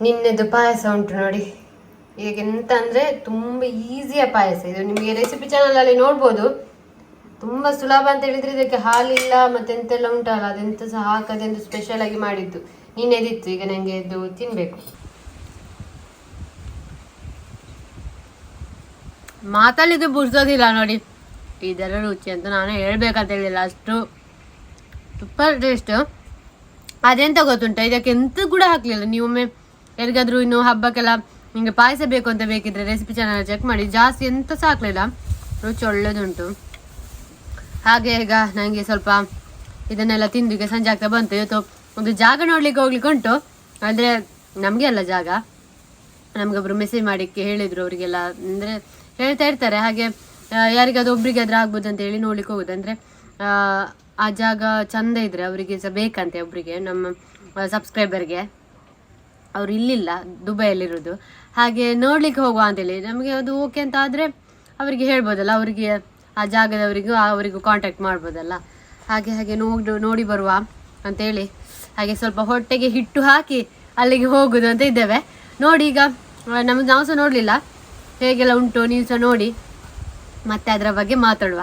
ನಿನ್ನೆದು ಪಾಯಸ ಉಂಟು ನೋಡಿ. ಈಗ ಎಂತ ಅಂದ್ರೆ ತುಂಬ ಈಸಿಯ ಪಾಯಸ. ಇದು ನಿಮಗೆ ರೆಸಿಪಿ ಚಾನಲಲ್ಲಿ ನೋಡ್ಬೋದು. ತುಂಬ ಸುಲಭ ಅಂತ ಹೇಳಿದರೆ ಇದಕ್ಕೆ ಹಾಲಿಲ್ಲ ಮತ್ತೆ ಎಂತೆಲ್ಲ ಉಂಟಲ್ಲ, ಅದೆಂತ ಸಹ ಹಾಕದೆ ಒಂದು ಸ್ಪೆಷಲ್ ಆಗಿ ಮಾಡಿದ್ದು. ನಿನ್ನೆದಿತ್ತು ಈಗ ನನಗೆ ಇದು ತಿನ್ನಬೇಕು ಮಾತಾಡಿದ್ದು ಬುಡ್ಸೋದಿಲ್ಲ ನೋಡಿ. ಇದರ ರುಚಿ ಅಂತ ನಾನು ಹೇಳ್ಬೇಕಂತ ಹೇಳಿಲ್ಲ, ಅಷ್ಟು ಸೂಪರ್ ಟೇಸ್ಟ್ ಅದೆಂತ ಗೊತ್ತುಂಟ? ಇದಕ್ಕೆ ಎಂತ ಕೂಡ ಹಾಕಲಿಲ್ಲ. ನೀವೊಮ್ಮೆ ಯಾರಿಗಾದ್ರೂ ಇನ್ನು ಹಬ್ಬಕ್ಕೆಲ್ಲ ನಿಮಗೆ ಪಾಯಸ ಬೇಕು ಅಂತ ಬೇಕಿದ್ರೆ ರೆಸಿಪಿ ಚಾನಲ್ ಚೆಕ್ ಮಾಡಿ. ಜಾಸ್ತಿ ಎಂತ ಸಹ ಹಾಕ್ಲಿಲ್ಲ ರುಚಿ ಒಳ್ಳೇದುಂಟು. ಹಾಗೆ ಈಗ ನನಗೆ ಸ್ವಲ್ಪ ಇದನ್ನೆಲ್ಲ ತಿಂದು ಈಗ ಸಂಜೆ ಆಗ್ತಾ ಬಂತು. ಇವತ್ತು ಒಂದು ಜಾಗ ನೋಡ್ಲಿಕ್ಕೆ ಹೋಗ್ಲಿಕ್ಕೆ ಉಂಟು. ಆದರೆ ನಮಗೆ ಅಲ್ಲ ಜಾಗ. ನಮಗೊಬ್ರು ಮೆಸೇಜ್ ಮಾಡಿಕ್ಕೆ ಹೇಳಿದರು ಅವರಿಗೆಲ್ಲ. ಅಂದರೆ ಹೇಳ್ತಾ ಇರ್ತಾರೆ. ಹಾಗೆ ಯಾರಿಗಾದ್ರೂ ಒಬ್ರಿಗೆ ಆದ್ರೆ ಆಗ್ಬೋದು ಅಂತ ಹೇಳಿ ನೋಡ್ಲಿಕ್ಕೆ ಹೋಗುದು. ಅಂದರೆ, ಆ ಜಾಗ ಚಂದ ಇದ್ರೆ ಅವರಿಗೆ ಸಹ ಬೇಕಂತೆ ಒಬ್ರಿಗೆ, ನಮ್ಮ ಸಬ್ಸ್ಕ್ರೈಬರ್ಗೆ ಅವ್ರು ಇಲ್ಲಿಲ್ಲ, ದುಬೈಯಲ್ಲಿರೋದು. ಹಾಗೆ ನೋಡ್ಲಿಕ್ಕೆ ಹೋಗುವ ಅಂತೇಳಿ. ನಮಗೆ ಅದು ಓಕೆ ಅಂತ ಆದರೆ ಅವರಿಗೆ ಹೇಳ್ಬೋದಲ್ಲ, ಅವರಿಗೆ, ಆ ಜಾಗದವರಿಗೂ ಅವರಿಗೂ ಕಾಂಟ್ಯಾಕ್ಟ್ ಮಾಡ್ಬೋದಲ್ಲ. ಹಾಗೆ ಹಾಗೆ ನೋಡಿ ನೋಡಿ ಬರುವ ಅಂತೇಳಿ. ಹಾಗೆ ಸ್ವಲ್ಪ ಹೊಟ್ಟೆಗೆ ಹಿಟ್ಟು ಹಾಕಿ ಅಲ್ಲಿಗೆ ಹೋಗೋದು ಅಂತ ಇದ್ದೇವೆ. ನೋಡಿ ಈಗ ನಮ್ಗೆ ನಾವು ಸಹ ನೋಡಲಿಲ್ಲ. ಹೇಗೆಲ್ಲ ಉಂಟು, ನೀವು ಸಹ ನೋಡಿ. ಮತ್ತೆ ಅದರ ಬಗ್ಗೆ ಮಾತಾಡುವ.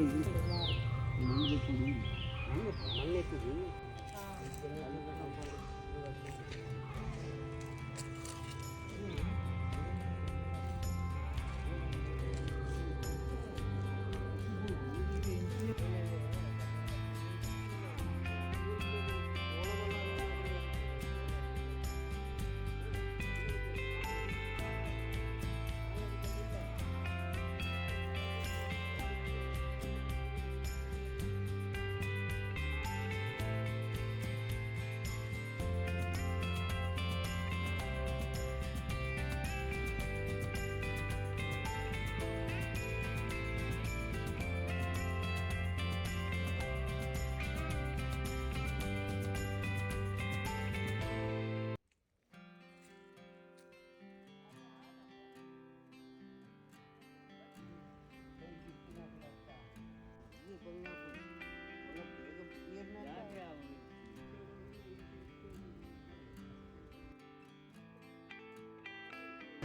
막내끼리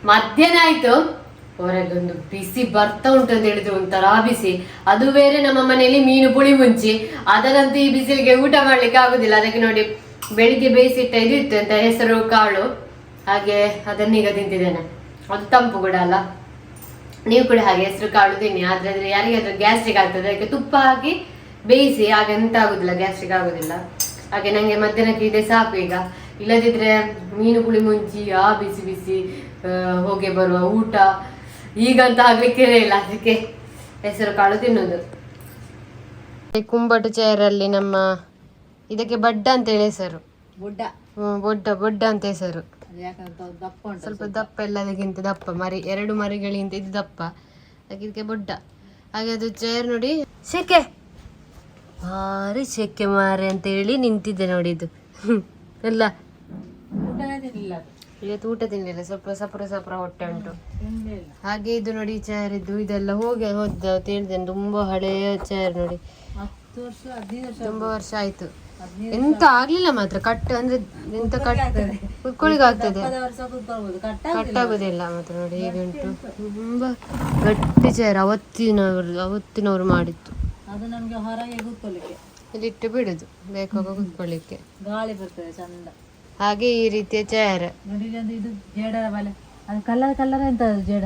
ಮಧ್ಯಾಹ್ನ ಆಯ್ತು. ಹೊರಗೊಂದು ಬಿಸಿ ಬರ್ತಾ ಉಂಟು ಅಂತ ಹೇಳಿದ್ರು, ಒಂಥರ ಬಿಸಿ. ಅದು ಬೇರೆ ನಮ್ಮ ಮನೆಯಲ್ಲಿ ಮೀನು ಪುಳಿ ಮುಂಚಿ. ಅದರಂತೂ ಈ ಬಿಸಿಲಿಗೆ ಊಟ ಮಾಡ್ಲಿಕ್ಕೆ ಆಗುದಿಲ್ಲ. ಅದಕ್ಕೆ ನೋಡಿ ಬೆಳಿಗ್ಗೆ ಬೇಯಿಸಿಟ್ಟ ಇದು ಇತ್ತು ಅಂತ ಹೆಸರು ಕಾಳು. ಹಾಗೆ ಅದನ್ನೀಗ ತಿಂತಿದ್ದೇನೆ. ಅದು ತಂಪು ಕೂಡ ಅಲ್ಲ. ನೀವು ಕೂಡ ಹಾಗೆ ಹೆಸರು ಕಾಳು ತಿನ್ನಿ. ಆದ್ರೆ ಅದ್ರ ಯಾರಿಗಾದ್ರೂ ಗ್ಯಾಸ್ಟ್ರಿಕ್ ಆಗ್ತದೆ. ಅದಕ್ಕೆ ತುಪ್ಪ ಹಾಕಿ ಬೇಯಿಸಿ. ಆಗ ಎಂತ ಆಗುದಿಲ್ಲ, ಗ್ಯಾಸ್ಟ್ರಿಕ್ ಆಗುದಿಲ್ಲ. ಹಾಗೆ ನಂಗೆ ಮಧ್ಯಾಹ್ನಕ್ಕೆ ಇದೆ ಸಾಕು ಈಗ. ಇಲ್ಲದಿದ್ರೆ ಮೀನು ಪುಳಿ ಮುಂಚಿ ಆ ಬಿಸಿ ಬಿಸಿ ಹೋಗಿ ಬರುವ ಊಟ. ಈಗಂತ ಆಗ್ಲಿಕ್ಕೆ ಇಲ್ಲ ಅದಕ್ಕೆ ಹೆಸರು ಕಾಳು ತಿನ್ನೋದು. ಕುಂಬಟ ಚೇರಲ್ಲಿ ನಮ್ಮ ಇದಕ್ಕೆ ಬಡ್ಡ ಅಂತ ಹೇಳಿ ಹೆಸರು. ಬುಡ್ಡ. ಬುಡ್ಡ ಬೊಡ್ಡ ಅಂತ ಹೆಸರು. ಸ್ವಲ್ಪ ದಪ್ಪ ಎಲ್ಲದಕ್ಕಿಂತ ದಪ್ಪ. ಮರಿ ಎರಡು ಮರಿಗಳಿಗಿಂತ ಇದು ದಪ್ಪ. ಅದಕ್ಕೆ ಇದಕ್ಕೆ ಬೊಡ್ಡ. ಹಾಗೆ ಅದು ಚೇರ್ ನೋಡಿ. ಸೆಕೆ ಭಾರಿ ಸೆಕೆ ಮಾರೆ ಅಂತ ಹೇಳಿ ನಿಂತಿದ್ದೆ ನೋಡಿ ಇದು. ಎಲ್ಲ. ಇವತ್ತು ಊಟ ತಿನ್ನಲಿಲ್ಲ ಸ್ವಲ್ಪ ಸಪ್ರ ಸಪುರ ಹೊಟ್ಟೆ ಉಂಟು. ಹಾಗೆ ಇದು ನೋಡಿ ಚೇರ್ ಇದ್ದು ಇದೆಲ್ಲ ಹೋಗಿ ಹೋದ ತಿಳಿದೇನೆ ತುಂಬಾ ಹಳೆಯ ಚೇರ್ ನೋಡಿ. ತುಂಬಾ ವರ್ಷ ಆಯ್ತು. ಎಂತ ಆಗ್ಲಿಲ್ಲ ಮಾತ್ರ ಕಟ್ ಅಂದ್ರೆ ಎಂತ ಕಟ್ ಕುತ್ಕೊಳ್ಳಿಕ್ಕೆ ಆಗ್ತದೆ. ಕಟ್ ಆಗುದಿಲ್ಲ ಮಾತ್ರ ನೋಡಿ ಹೇಗೆ ಉಂಟು. ತುಂಬಾ ಗಟ್ಟಿ ಚೇರ್ ಅವತ್ತಿನವ್ರು ಅವತ್ತಿನವ್ರು ಮಾಡಿತ್ತು ಅದು ನಮ್ಗೆ ಹೊರಗೆ ಕೂತ್ಕೊಳ್ಳಿಕ್ಕೆ ಇಲ್ಲಿಟ್ಟು ಬಿಡುದು ಬೇಕಾಗ ಕುತ್ಕೊಳ್ಳಿಕ್ಕೆ ಗಾಳಿ ಬರ್ತದೆ ಚಂದ. ಹಾಗೆ ಈ ರೀತಿಯ ಚೇರ್ ಇದು ಬಲೆ. ಅದು ಕಲರ್ ಕಲರ್ ಎಂತ ಜೇಡ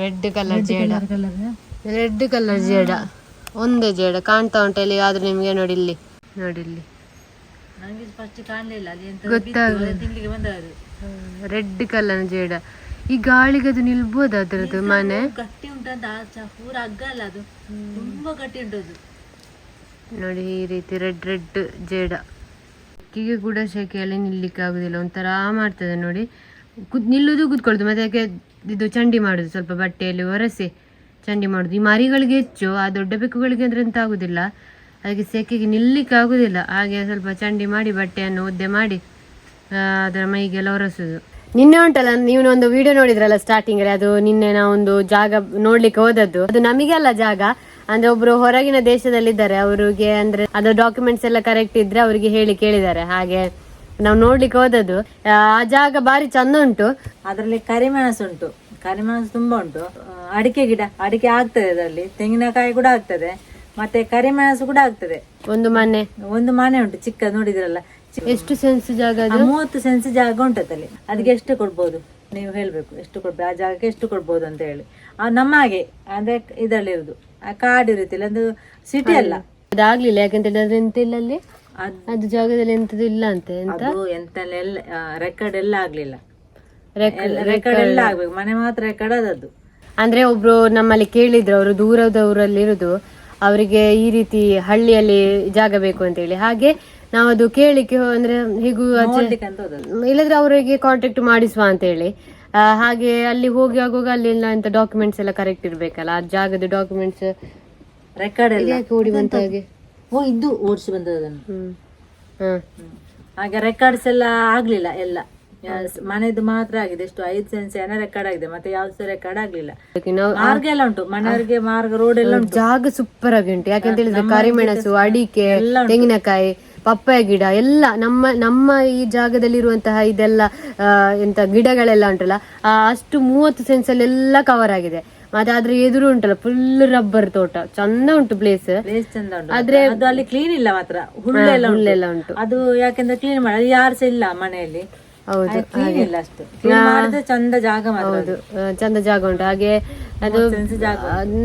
ರೆಡ್ ಕಲರ್ ಜೇಡ ರೆಡ್ ಕಲರ್ ಜೇಡ ಒಂದೇ ಜೇಡ ಕಾಣ್ತಾ ಉಂಟು ಇಲ್ಲಿ ಆದ್ರೂ ನಿಮ್ಗೆ ನೋಡಿ ಇಲ್ಲಿ. ನೋಡಿ ಇಲ್ಲಿ. ನನಗೆ ಫಸ್ಟ್ ಕಾಣಲಿಲ್ಲ ಗೊತ್ತಾಗ ರೆಡ್ ಕಲರ್ ಜೇಡ ಈ ಗಾಳಿಗೆ ಅದು ನಿಲ್ಬೋದು ಅದ್ರದ್ದು ಮನೆ? ಗಟ್ಟಿ ಉಂಟಂತ ಪೂರ ಹಗ್ಗ ಅಲ್ಲ ಅದು. ತುಂಬಾ ಗಟ್ಟಿ ಉಂಟು ಅದು. ನೋಡಿ ಈ ರೀತಿ ರೆಡ್ ರೆಡ್ ಜೇಡ ಅಕ್ಕಿಗೆ ಕೂಡ ಸೆಕೆಯಲ್ಲಿ ನಿಲ್ಲಿಕ್ಕೆ ಆಗುದಿಲ್ಲ. ಒಂಥರ ಮಾಡ್ತದೆ ನೋಡಿ. ಕುದ್ ನಿಲ್ಲುದು ಕೂತ್ಕೊಳ್ತು ಮತ್ತೆ ಯಾಕೆ ಇದು ಚಂಡಿ ಮಾಡುದು, ಸ್ವಲ್ಪ ಬಟ್ಟೆಯಲ್ಲಿ ಒರೆಸಿ ಚಂಡಿ ಮಾಡುದು. ಈ ಮರಿಗಳಿಗೆ ಹೆಚ್ಚು, ಆ ದೊಡ್ಡ ಬೆಕ್ಕುಗಳಿಗೆ ಅಂದ್ರೆ ಎಂತ ಆಗುದಿಲ್ಲ. ಅದಕ್ಕೆ ಸೆಕೆಗೆ ನಿಲ್ಲಿಕ್ಕೆ ಆಗುದಿಲ್ಲ. ಹಾಗೆ ಸ್ವಲ್ಪ ಚಂಡಿ ಮಾಡಿ, ಬಟ್ಟೆಯನ್ನು ಒದ್ದೆ ಮಾಡಿ ಅದರ ಮೈಗೆಲ್ಲ ಒರೆಸುದು. ನಿನ್ನೆ ಉಂಟಲ್ಲ ನೀವು ಒಂದು ವಿಡಿಯೋ ನೋಡಿದ್ರಲ್ಲ ಸ್ಟಾರ್ಟಿಂಗ್ ಅಲ್ಲಿ, ಅದು ನಿನ್ನೆ ನಾವೊಂದು ಜಾಗ ನೋಡ್ಲಿಕ್ಕೆ ಹೋದದ್ದು. ಅದು ನಮಗೆಲ್ಲ ಜಾಗ, ಅಂದ್ರೆ ಒಬ್ರು ಹೊರಗಿನ ದೇಶದಲ್ಲಿದ್ದಾರೆ, ಅವರಿಗೆ ಅಂದ್ರೆ ಅದು ಡಾಕ್ಯುಮೆಂಟ್ಸ್ ಎಲ್ಲ ಕರೆಕ್ಟ್ ಇದ್ರೆ ಅವರಿಗೆ ಹೇಳಿ ಕೇಳಿದ್ದಾರೆ, ಹಾಗೆ ನಾವು ನೋಡ್ಲಿಕ್ಕೆ ಹೋದದ್ದು. ಆ ಜಾಗ ಬಾರಿ ಚಂದ ಉಂಟು. ಅದರಲ್ಲಿ ಕರಿಮೆಣಸು ಉಂಟು, ಕರಿಮೆಣಸು ತುಂಬಾ ಉಂಟು. ಅಡಿಕೆ ಗಿಡ, ಅಡಿಕೆ ಆಗ್ತದೆ ಅದರಲ್ಲಿ, ತೆಂಗಿನಕಾಯಿ ಕೂಡ ಆಗ್ತದೆ. ಮತ್ತೆ ಕರಿಮೆಣಸು ಕೂಡ ಆಗ್ತದೆ. ಒಂದು ಮನೆ. ಒಂದು ಮನೆ ಉಂಟು ಚಿಕ್ಕ ನೋಡಿದ್ರಲ್ಲ. ಎಷ್ಟು ಸೆನ್ಸ್ ಜಾಗ ಮೂವತ್ತು ಸೆನ್ಸ್ ಜಾಗ ಉಂಟದಲ್ಲಿ ಅದಕ್ಕೆ ಎಷ್ಟು ಕೊಡ್ಬೋದು? ನೀವು ಹೇಳ್ಬೇಕು ಎಷ್ಟು ಕೊಡ್ಬೇಕು ಆ ಜಾಗಕ್ಕೆ ಎಷ್ಟು ಕೊಡ್ಬೋದು ಅಂತ ಹೇಳಿ. ನಮ್ಮ ಹಾಗೆ ಅಂದ್ರೆ ಇದರಲ್ಲಿ ಇರುದು ಆ ಕಾಡು ಇರುತ್ತಿಲ್ಲ ಅದು ಸಿಟಿ ಅಲ್ಲ. ಅದಾಗ್ಲಿಲ್ಲ ಯಾಕಂತ ಹೇಳಿದ್ರೆ ಎಂತ ಇಲ್ಲ ಅಲ್ಲಿ? ಅದ್- ಜಾಗದಲ್ಲಿ ಎಂತದ್ದು ಇಲ್ಲ ಅಂತ ಎಂತ? ಎಂತೆಲ್ಲ ಎಲ್ಲ ರೆಕಾರ್ಡ್ ಎಲ್ಲ ಆಗ್ಲಿಲ್ಲ. ರೆಕಾರ್ಡ್ ಎಲ್ಲ ಆಗ್ಬೇಕು. ಮನೆ ಮಾತ್ರ ರೆಕಾರ್ಡ್ ಅದದ್ದು ಅಂದ್ರೆ ಒಬ್ರು ನಮ್ಮಲ್ಲಿ ಕೇಳಿದ್ರು ಅವರು ದೂರದವರಲ್ಲಿ ಇರುದು. ಅವರಿಗೆ ಈ ರೀತಿ ಹಳ್ಳಿಯಲ್ಲಿ ಜಾಗ ಬೇಕು ಅಂತ ಹೇಳಿ. ಹಾಗೆ ನಾವು ಅದು ಕೇಳಿಕ್ಕೆ ಅಂದ್ರೆ ಹೀಗೂ ಅಂತ ಇಲ್ಲದ್ರೆ ಅವರಿಗೆ ಕಾಂಟ್ಯಾಕ್ಟ್ ಮಾಡಿಸುವ ಅಂತ ಹೇಳಿ. ಆ, ಹಾಗೆ ಅಲ್ಲಿ ಹೋಗಿ ಆಗುವಾಗ ಅಲ್ಲಿ ಎಂತ ಡಾಕ್ಯುಮೆಂಟ್ಸ್ ಎಲ್ಲ ಕರೆಕ್ಟ್ ಇರ್ಬೇಕಲ್ಲ. ಆ ಜಾಗದ ಡಾಕ್ಯುಮೆಂಟ್ಸ್ ರೆಕಾರ್ಡ್ ಎಲ್ಲ. ಓಡಿ ಬಂತ ಹಾಗೆ. ಓ ಇದು ಓಡಿಸಿ. ಹಾಗೆ ರೆಕಾರ್ಡ್ಸ್ ಎಲ್ಲ ಆಗ್ಲಿಲ್ಲ ಎಲ್ಲ. ಮನೆದು ಮಾತ್ರ ಆಗಿದೆ. ಎಷ್ಟು ಐದು ಸೆನ್ಸ್ ಏನೋ ರೆಕಾರ್ಡ್ ಆಗಿದೆ. ಮತ್ತೆ ಯಾವ್ದು ಸಹ ರೆಕಾರ್ಡ್ ಆಗ್ಲಿಲ್ಲ. ಮಾರ್ಗ ಎಲ್ಲ ಉಂಟು. ಮನೆಯವರಿಗೆ ಮಾರ್ಗ ರೋಡ್ ಎಲ್ಲ ಉಂಟು. ಜಾಗ ಸೂಪರ್ ಆಗಿ ಉಂಟು. ಯಾಕಂತ ಹೇಳಿದ್ರೆ ಕರಿಮೆಣಸು ಅಡಿಕೆ ತೆಂಗಿನಕಾಯಿ ಪಪ್ಪಾಯ ಗಿಡ ಎಲ್ಲ ನಮ್ಮ ನಮ್ಮ ಈ ಜಾಗದಲ್ಲಿರುವಂತಹ ಇದೆಲ್ಲ ಎಂತ ಗಿಡಗಳೆಲ್ಲ ಉಂಟಲ್ಲ ಆ, ಅಷ್ಟು ಮೂವತ್ತು ಸೆನ್ಸ್ ಅಲ್ಲಿ ಎಲ್ಲ ಕವರ್ ಆಗಿದೆ. ಮತ್ತೆ ಅದ್ರ ಎದುರು ಉಂಟಲ್ಲ ಫುಲ್ ರಬ್ಬರ್ ತೋಟ. ಚಂದ ಉಂಟು ಪ್ಲೇಸ್ ಪ್ಲೇಸ್ ಚಂದ ಉಂಟು. ಅದು ಅಲ್ಲಿ ಕ್ಲೀನ್ ಇಲ್ಲ ಮಾತ್ರ. ಹುಲ್ಲೆಲ್ಲ ಹುಲ್ಲೆಲ್ಲ ಉಂಟು. ಅದು ಯಾಕೆಂದ್ರೆ ಕ್ಲೀನ್ ಮಾಡಿ ಯಾರು ಸಹ ಇಲ್ಲ ಮನೆಯಲ್ಲಿ. ಹೌದು ಅಷ್ಟು. ಚಂದ ಜಾಗ ಮಾತ್ರ ಅದು. ಚಂದ ಜಾಗ ಉಂಟು. ಹಾಗೆ ಅದು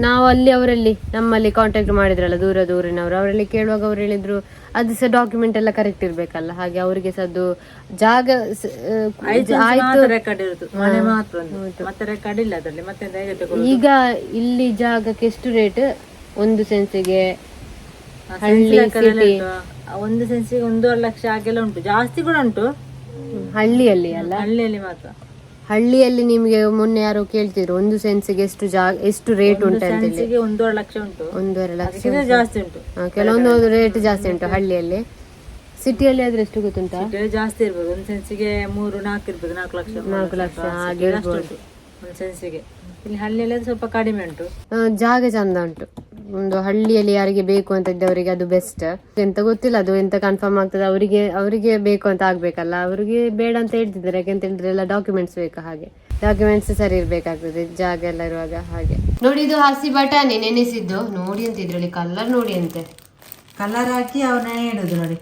ನಾವು ಅಲ್ಲಿ ಅವರಲ್ಲಿ ನಮ್ಮಲ್ಲಿ ಕಾಂಟ್ಯಾಕ್ಟ್ ಮಾಡಿದ್ರಲ್ಲ ದೂರ ದೂರಿನವರು. ಅವರಲ್ಲಿ ಕೇಳುವಾಗ ಅವ್ರು ಹೇಳಿದ್ರು ಅದು ಸಹ ಡಾಕ್ಯುಮೆಂಟ್ ಎಲ್ಲ ಕರೆಕ್ಟ್ ಇರ್ಬೇಕಲ್ಲ. ಹಾಗೆ ಅವರಿಗೆ ಸಹ ಅದು ಜಾಗ ಆಯ್ತು? ಈಗ ಇಲ್ಲಿ ಜಾಗಕ್ಕೆ ಎಷ್ಟು ರೇಟ್ ಒಂದು ಸೆನ್ಸಿಗೆ ಹಳ್ಳಿ ಒಂದು ಸೆನ್ಸಿಗೆ ಒಂದೂವರೆ ಲಕ್ಷ ಹಾಗೆಲ್ಲ ಉಂಟು. ಜಾಸ್ತಿ ಕೂಡ ಉಂಟು. ಹಳ್ಳಿಯಲ್ಲಿ ಅಲ್ಲ? ಹಳ್ಳಿಯಲ್ಲಿ ಮಾತ್ರ. ಹಳ್ಳಿಯಲ್ಲಿ ನಿಮ್ಗೆ ಮೊನ್ನೆ ಯಾರೋ ಕೇಳ್ತಿದ್ರು ಒಂದು ಸೆನ್ಸಿಗೆ ಎಷ್ಟು ಜಾಗ ಎಷ್ಟು ರೇಟ್ ಉಂಟು ಅಂತ ಹೇಳಿ. ಸೆನ್ಸಿಗೆ ಒಂದೂವರೆ ಲಕ್ಷ ಉಂಟು. ಒಂದೂವರೆ ಲಕ್ಷ ಜಾಸ್ತಿ ಉಂಟು. ಕೆಲವೊಂದು ರೇಟ್ ಜಾಸ್ತಿ ಉಂಟು ಹಳ್ಳಿಯಲ್ಲಿ. ಸಿಟಿಯಲ್ಲಿ ಆದ್ರೆ ಎಷ್ಟು ಗೊತ್ತುಂಟಾ? ಜಾಸ್ತಿ ಇರ್ಬೋದು. ಒಂದು ಸೆನ್ಸಿಗೆ ಮೂರು ನಾಲ್ಕು ಇರ್ಬೋದು. ನಾಲ್ಕು ಲಕ್ಷ ನಾಲ್ಕು ಲಕ್ಷ. ಹಾಗೆ ಒಂದು ಸೆನ್ಸಿಗೆ ಇಲ್ಲಿ ಹಳ್ಳಿಯಲ್ಲಿ ಸ್ವಲ್ಪ ಕಡಿಮೆ ಉಂಟು. ಜಾಗ ಚಂದ ಉಂಟು. ಒಂದು ಹಳ್ಳಿಯಲ್ಲಿ ಯಾರಿಗೆ ಬೇಕು ಅಂತ ಇದ್ದವರಿಗೆ ಅದು ಬೆಸ್ಟ್ ಎಂತ ಗೊತ್ತಿಲ್ಲ ಅದು ಎಂತ ಕನ್ಫರ್ಮ್ ಆಗ್ತದೆ ಅವರಿಗೆ ಅವರಿಗೆ ಬೇಕು ಅಂತ ಆಗ್ಬೇಕಲ್ಲ. ಅವರಿಗೆ ಬೇಡ ಅಂತ ಹೇಳ್ತಿದ್ದಾರೆ ಯಾಕೆಂತ ಹೇಳಿದ್ರೆ ಎಲ್ಲ ಡಾಕ್ಯುಮೆಂಟ್ಸ್ ಬೇಕು ಹಾಗೆ. ಡಾಕ್ಯುಮೆಂಟ್ಸ್ ಸರಿ ಇರ್ಬೇಕಾಗ್ತದೆ ಜಾಗ ಎಲ್ಲ ಇರುವಾಗ ಹಾಗೆ. ನೋಡಿ ಇದು ಹಸಿ ಬಟಾಣಿ ನೆನೆಸಿದ್ದು. ನೋಡಿ ಅಂತ ಇದ್ರಲ್ಲಿ ಕಲರ್ ನೋಡಿ ಅಂತೆ. ಕಲರ್ ಹಾಕಿ ಅವ್ರನ್ನ ಇಡುದು ನೋಡಿ.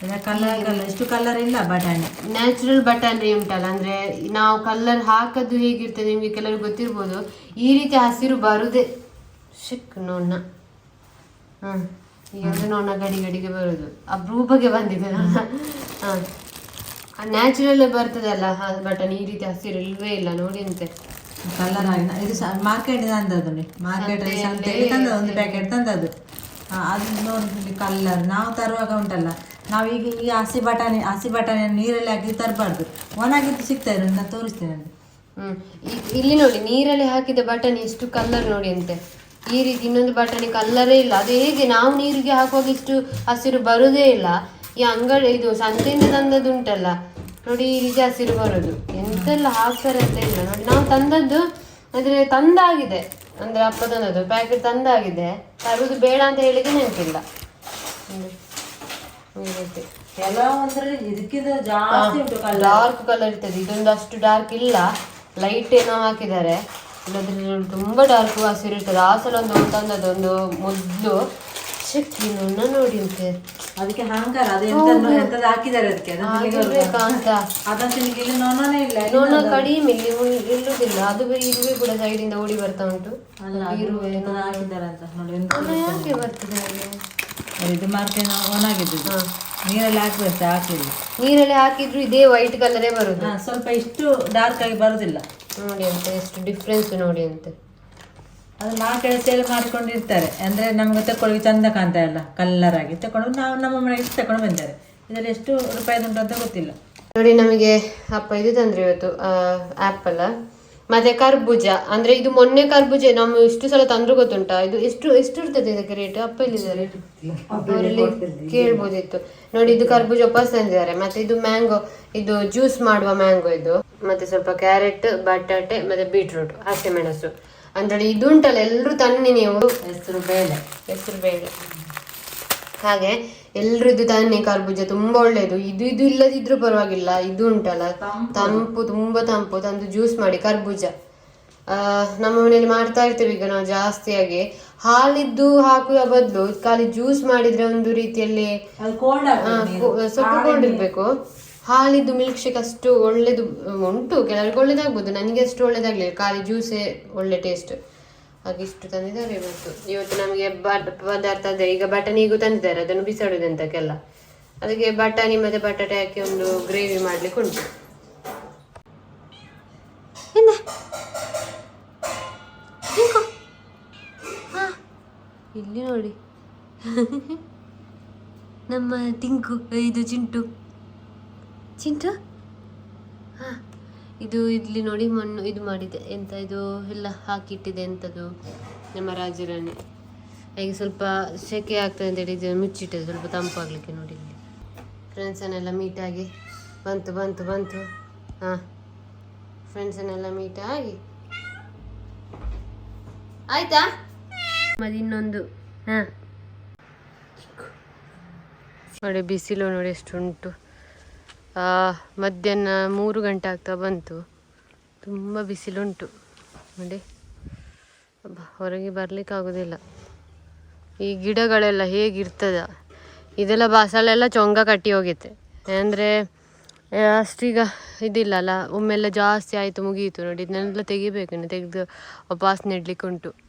ಕಲರ್ ಕಲರ್ ಎಷ್ಟು ಕಲರ್ ಇಲ್ಲ ಬಟಾಣಿ. ನ್ಯಾಚುರಲ್ ಬಟಾಣಿ ಉಂಟಲ್ಲ ಅಂದ್ರೆ ನಾವು ಕಲರ್ ಹಾಕದ್ದು ಹೇಗಿರ್ತದೆ ನಿಮ್ಗೆ ಕೆಲವರು ಗೊತ್ತಿರ್ಬೋದು. ಈ ರೀತಿ ಹಸಿರು ಬರುದೇ ಶಿಕ್ ನೋಣ ಹ್ಮ್ ಈಗ ನೋಣ ಗಡಿ ಗಡಿಗೆ ಬರುದು. ಅಪರೂಪಕ್ಕೆ ಬಂದಿದೆ ನೋಣ ನ್ಯಾಚುರಲ್ ಬರ್ತದಲ್ಲ ಬಟನ್ ಈ ರೀತಿ ಹಸಿರು ಇಲ್ವೇ ಇಲ್ಲ ನೋಡಿ ಅಂತೆ. ಕಲರ್ ಆಗಿ ಇದು ಮಾರ್ಕೆಟ್ ತಂದದ್ದು ಮಾರ್ಕೆಟ್ ತಂದದ್ದು ಒಂದು ಪ್ಯಾಕೆಟ್ ತಂದದ್ದು. ಆ, ಅದು ನೋಡಿ ಕಲರ್ ನಾವು ತರುವಾಗ ಉಂಟಲ್ಲ ನಾವು ಈಗ ಈ ಹಸಿ ಬಟಾಣಿ ಹಸಿ ಬಟಾಣಿ ನೀರಲ್ಲಿ ಹಾಕಿ ತರಬಾರ್ದು. ಒಣಗಿದ್ದು ಸಿಗ್ತದೆ ನಾನು ತೋರಿಸ್ತೇನೆ ಹ್ಮ್ ಇಲ್ಲಿ ನೋಡಿ ನೀರಲ್ಲಿ ಹಾಕಿದ ಬಟನ್ ಎಷ್ಟು ಕಲರ್ ನೋಡಿ ಅಂತೆ. ಈ ರೀತಿ ಇನ್ನೊಂದು ಬಟಾಣಿ ಕಲ್ಲರೇ ಇಲ್ಲ. ಅದು ಹೇಗೆ ನಾವು ನೀರಿಗೆ ಹಾಕುವಾಗ ಇಷ್ಟು ಹಸಿರು ಬರುದೇ ಇಲ್ಲ. ಈ ಅಂಗಡಿ ಇದು ಸಂತೆಯಿಂದ ತಂದದ್ದು ಉಂಟಲ್ಲ ನೋಡಿ ಈ ರೀತಿ ಹಸಿರು ಬರೋದು. ಎಂತೆಲ್ಲ ಹಾಕ್ತಾರೆ ಅಂತ ಇಲ್ಲ. ನೋಡಿ ನಾವು ತಂದದ್ದು ಅಂದ್ರೆ ತಂದಾಗಿದೆ. ಅಂದ್ರೆ ಅಪ್ಪ ತಂದದ್ದು ಪ್ಯಾಕೆಟ್ ತಂದಾಗಿದೆ. ತರುವುದು ಬೇಡ ಅಂತ ಹೇಳಿಕ್ಕೆ ನೆನಪಿಲ್ಲ. ರೀತಿ ಇದಕ್ಕಿಂತ ಜಾಸ್ತಿ ಉಂಟು ಕಲರ್ ಡಾರ್ಕ್ ಕಲರ್ ಇರ್ತದೆ. ಇದೊಂದು ಅಷ್ಟು ಡಾರ್ಕ್ ಇಲ್ಲ. ಲೈಟ್ ಏನೋ ಹಾಕಿದ್ದಾರೆ. ಇಲ್ಲದ್ರೆ ತುಂಬ ಡಾರ್ಕ್ ಹಸಿರು ಇರ್ತದೆ ಆ ಸಲ ಒಂದು ತಂದು ಅದೊಂದು ಮೊದಲು. ಶಕ್ತಿನ ನೋಡಿ ಅಂತೆ ಅದಕ್ಕೆ ಹಂಗಾರ ಅದು ಎಂತ ಹಾಕಿದ್ದಾರೆ ಅದಕ್ಕೆ? ಅದನ್ನ ತಿನ್ಲಿಕ್ಕೆ ಇಲ್ಲಿ ನೋಡೋನೇ ಇಲ್ಲ ನೋಡ ಕಡಿಮೆ ಇಲ್ಲಿ ಇಲ್ಲುದಿಲ್ಲ ಅದು ಇರುವೆ ಕೂಡ ಸೈಡಿಂದ ಓಡಿ ಬರ್ತಾ ಉಂಟು. ಅಲ್ಲ ಇರುವೆ ಹಾಕಿದ್ದಾರೆ ಅಂತ ನೋಡಿ ಯಾಕೆ ಬರ್ತದೆ? ಇದು ಮಾರ್ಕೆಟ್ ಒಣಗಿದ್ದು ನೀರಲ್ಲಿ ಹಾಕ್ಬೇಕು ಹಾಕ್ಲಿಲ್ಲ ನೀರಲ್ಲಿ ಹಾಕಿದ್ರು ಇದೇ ವೈಟ್ ಕಲರೇ ಬರುದು. ಸ್ವಲ್ಪ ಇಷ್ಟು ಡಾರ್ಕ್ ಆಗಿ ಬರುದಿಲ್ಲ. ನೋಡಿ ಅಂತೆ ಎಷ್ಟು ಡಿಫ್ರೆನ್ಸ್ ನೋಡಿ ಅಂತೆ. ಅದು ಮಾರ್ಕೆಟ್ ಸೇಲ್ ಮಾಡ್ಕೊಂಡಿರ್ತಾರೆ. ಅಂದ್ರೆ ನಮ್ಗೆ ತಗೊಳ್ಳಿ ಚಂದ ಕಾಣ್ತಾ ಇಲ್ಲ ಕಲ್ಲರ್ ಆಗಿ ತಗೊಂಡು ನಾವು ನಮ್ಮ ಮನೆಗೆ ತಗೊಂಡು ತಕೊಂಡು ಬಂದಿದ್ದಾರೆ ಇದರಲ್ಲಿ ಎಷ್ಟು ರೂಪಾಯಿದುಂಟು ಅಂತ ಗೊತ್ತಿಲ್ಲ. ನೋಡಿ ನಮಗೆ ಅಪ್ಪ ಇದು ತಂದ್ರೆ ಇವತ್ತು ಆಪಲ್ ಮತ್ತೆ ಕರ್ಬೂಜ. ಅಂದ್ರೆ ಇದು ಮೊನ್ನೆ ಕರ್ಬೂಜ ನಾವು ಇಷ್ಟು ಸಲ ತಂದ್ರು ಗೊತ್ತುಂಟಾ? ಇದು ಎಷ್ಟು ಎಷ್ಟು ಇರ್ತದೆ ಇದಕ್ಕೆ ರೇಟ್ ಅಪ್ಪ ಇಲ್ಲಿದ್ದಾರೆ. ಅವರಲ್ಲಿ ಕೇಳ್ಬೋದಿತ್ತು. ನೋಡಿ ಇದು ಕರ್ಬೂಜ ವಾಪಸ್ ತಂದಿದ್ದಾರೆ. ಮತ್ತೆ ಇದು ಮ್ಯಾಂಗೋ ಇದು ಜ್ಯೂಸ್ ಮಾಡುವ ಮ್ಯಾಂಗೋ ಇದು. ಮತ್ತೆ ಸ್ವಲ್ಪ ಕ್ಯಾರೆಟ್ ಬಟಾಟೆ ಮತ್ತೆ ಬೀಟ್ರೂಟ್ ಹಸಿಮೆಣಸು ಅಂದ್ರೆ ಇದು ಉಂಟಲ್ಲ ಎಲ್ಲರೂ ತನ್ನಿ ನೀವು. ಹೆಸರು ಬೇಳೆ ಹೆಸರು ಬೇಳೆ ಹಾಗೆ ಎಲ್ರದ್ದು ತನ್ನಿ ಕರ್ಬೂಜ ತುಂಬಾ ಒಳ್ಳೇದು. ಇದು ಇದು ಇಲ್ಲದಿದ್ರು ಪರವಾಗಿಲ್ಲ ಇದು ಉಂಟಲ್ಲ ತಂಪು. ತುಂಬಾ ತಂಪು. ತಂದು ಜ್ಯೂಸ್ ಮಾಡಿ ಕರ್ಬೂಜ ಆ, ನಮ್ಮ ಮನೆಯಲ್ಲಿ ಮಾಡ್ತಾ ಇರ್ತೇವೆ ಈಗ ನಾವು ಜಾಸ್ತಿಯಾಗಿ ಹಾಲಿದ್ದು ಹಾಕುವ ಬದಲು ಖಾಲಿ ಜ್ಯೂಸ್ ಮಾಡಿದ್ರೆ ಒಂದು ರೀತಿಯಲ್ಲಿ ಸೊಪ್ಪು ಕೊಂಡಿರ್ಬೇಕು ಹಾಲಿದ್ದು ಮಿಲ್ಕ್ ಶೇಕ್ ಅಷ್ಟು ಒಳ್ಳೆಯದು ಉಂಟು. ಕೆಲವರಿಗೆ ಒಳ್ಳೇದಾಗ್ಬೋದು. ನನಗೆ ಅಷ್ಟು ಒಳ್ಳೇದಾಗಲಿಲ್ಲ. ಖಾಲಿ ಜ್ಯೂಸೇ ಒಳ್ಳೆ ಟೇಸ್ಟ್ ಹಾಗೆ ಇಷ್ಟು ತಂದಿದ್ದಾರೆ ಇವತ್ತು. ಇವತ್ತು ನಮಗೆ ಬಟ್ ಪದಾರ್ಥ ಅದೇ. ಈಗ ಬಟಾಣಿಗೂ ತಂದಿದ್ದಾರೆ. ಅದನ್ನು ಬಿಸಾಡುದಂತಕ್ಕೆಲ್ಲ ಅದಕ್ಕೆ ಬಟಾಣಿ ಮತ್ತೆ ಬಟಾಟೆ ಹಾಕಿ ಒಂದು ಗ್ರೇವಿ ಮಾಡ್ಲಿಕ್ಕೆ ಉಂಟು. ಇಲ್ಲಿ ನೋಡಿ. ನಮ್ಮ ತಿಂಕು ಇದು ಚಿಂಟು. ಚಿಂಟು? ಹಾಂ. ಇದು ಇಲ್ಲಿ ನೋಡಿ ಮಣ್ಣು ಇದು ಮಾಡಿದೆ. ಎಂತ ಇದು? ಎಲ್ಲ ಹಾಕಿಟ್ಟಿದೆ ಎಂಥದ್ದು ನಮ್ಮ ರಾಜರಾಣಿ. ಈಗ ಸ್ವಲ್ಪ ಸೆಕೆ ಆಗ್ತದೆ ಅಂತೇಳಿ ಇದು ಮುಚ್ಚಿಟ್ಟಿದೆ ಸ್ವಲ್ಪ ತಂಪಾಗಲಿಕ್ಕೆ ನೋಡಿ ಇಲ್ಲಿ. ಫ್ರೆಂಡ್ಸನ್ನೆಲ್ಲ ಮೀಟಾಗಿ ಬಂತು ಬಂತು ಬಂತು. ಹಾಂ. ಫ್ರೆಂಡ್ಸನ್ನೆಲ್ಲ ಮೀಟಾಗಿ ಆಯ್ತಾ? ಮತ್ತೆ ಇನ್ನೊಂದು. ಹಾಂ. ನೋಡಿ ಬಿಸಿಲು ನೋಡಿ ಎಷ್ಟುಂಟು. ಆ, ಮಧ್ಯಾಹ್ನ ಮೂರು ಗಂಟೆ ಆಗ್ತಾ ಬಂತು. ತುಂಬ ಬಿಸಿಲುಂಟು. ನೋಡಿ. ಹೊರಗೆ ಬರ್ಲಿಕ್ಕೆ ಆಗೋದಿಲ್ಲ. ಈ ಗಿಡಗಳೆಲ್ಲ ಹೇಗಿರ್ತದ? ಇದೆಲ್ಲ ಬಾಸಳೆಲ್ಲ ಚೊಂಗ ಕಟ್ಟಿ ಹೋಗಿತ್ತೆ. ಅಂದರೆ ಅಷ್ಟೀಗ ಇದಿಲ್ಲಲ್ಲ, ಒಮ್ಮೆಲ್ಲ ಜಾಸ್ತಿ ಆಯಿತು ಮುಗಿಯಿತು ನೋಡಿ. ಇದನ್ನೆಲ್ಲ ತೆಗಿಬೇಕು ಇನ್ನು. ತೆಗೆದು ವಾಪಸ್ ನೆಡ್ಲಿಕ್ಕೆ ಉಂಟು